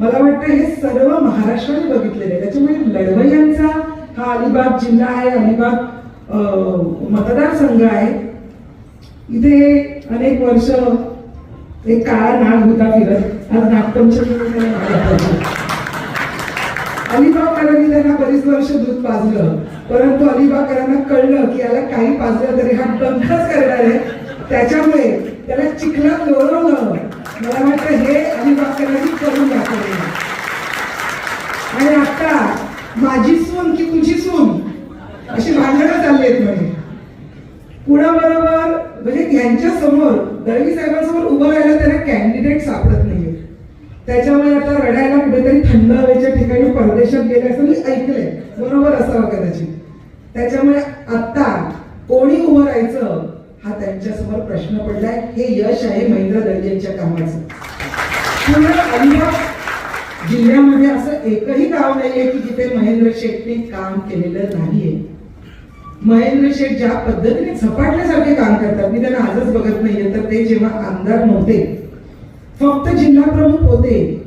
मला वाटतं हे सर्व महाराष्ट्राने बघितलेले आहे. त्याच्यामुळे लढवय्यांचा हा अलिबाग जिल्हा आहे अलिबाग मतदारसंघ आहे. इथे अनेक वर्ष एक काळा नाग होता फिरत. आज नागपंचमी त्याला अलिबागकरांनी त्यांना बरीच वर्ष दूध पाजलं. परंतु अलिबागकरांना कळलं की याला काही पाजलं तरी हा बंदच करणार आहे. त्याच्यामुळे त्याला चिखलात लोळवलं मला वाटतं हे अलिबागकरांनी करून दाखवले आता माझी सून की तुझी सून? अशी भांडणं चालली आहेत म्हणे. कुणाबरोबर? म्हणजे यांच्या समोर दळवी साहेबांसमोर उभं राहायला त्यांना कॅन्डिडेट सापडत नाहीये. त्याच्यामुळे आता रडायला कुठेतरी थंड हवेच्या ठिकाणी परदेशात गेले असं मी ऐकलंय. बरोबर असावं कदाचित. त्याच्यामुळे आता कोणी उभं राहायचं हा त्यांच्यासमोर प्रश्न पडलाय. हे यश आहे महेंद्र दळवी यांच्या कामाचं. पूर्ण अलिबाग जिल्ह्यामध्ये असं एकही गाव आहे की जिथे महेंद्र शेठने काम केलेलं नाहीये. महेंद्र शेठ ज्या पद्धतीने झपाटल्यासारखे काम करतात मी त्यांना आजच बघत नाहीये तर ते जेव्हा आमदार नव्हते फक्त जिल्हा प्रमुख होते